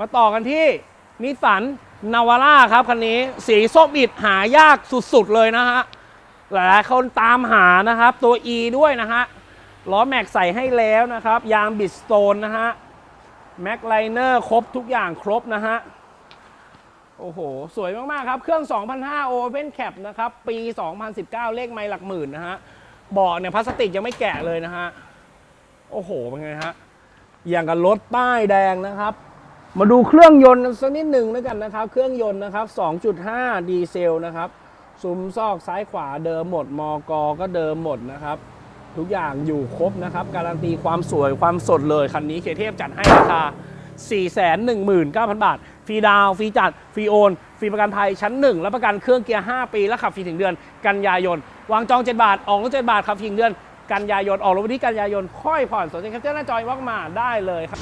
มาต่อกันที่นิสสันนาวาร่าครับคันนี้สีส้มอิดหายากสุดๆเลยนะฮะหลายๆคนตามหานะครับตัว E ด้วยนะฮะล้อแม็กใส่ให้แล้วนะครับ ยางบิดสโตนนะฮะแม็กไลเนอร์ครบทุกอย่างครบนะฮะโอ้โห สวยมากๆครับ เครื่อง 2005 Open Cap นะครับ ปี 2019 เลขไมล์หลักหมื่นนะฮะเบาะเนี่ยพลาสติกยังไม่แกะเลยนะฮะ โอ้โห เป็นไงฮะ อย่างกับรถป้ายแดงนะครับ มาดูเครื่องยนต์สักนิดหนึ่งแล้วกันนะครับ เครื่องยนต์นะครับ 2.5 ดีเซลนะครับซุ้มซอกซ้ายขวาเดิมหมด มกก็เดิมหมดนะครับ ทุกอย่างอยู่ครบนะครับ การันตีความสวยความสดเลย คันนี้เคเทพจัดให้ราคา 419,000 บาท ฟรีดาว ฟรีจัด ฟรีโอน ฟรีประกันภัยชั้น1และประกันเครื่องเกียร์ 5 ปี และขับฟรีถึงเดือน กันยายน วางจอง 7 บาท ออกรถ7บาทขับฟรีถึงเดือน กันยายน ออกรถวันที่กันยายน ค่อยผ่อนสนใจแคปเจอร์หน้าจอยวักมาได้เลยครับ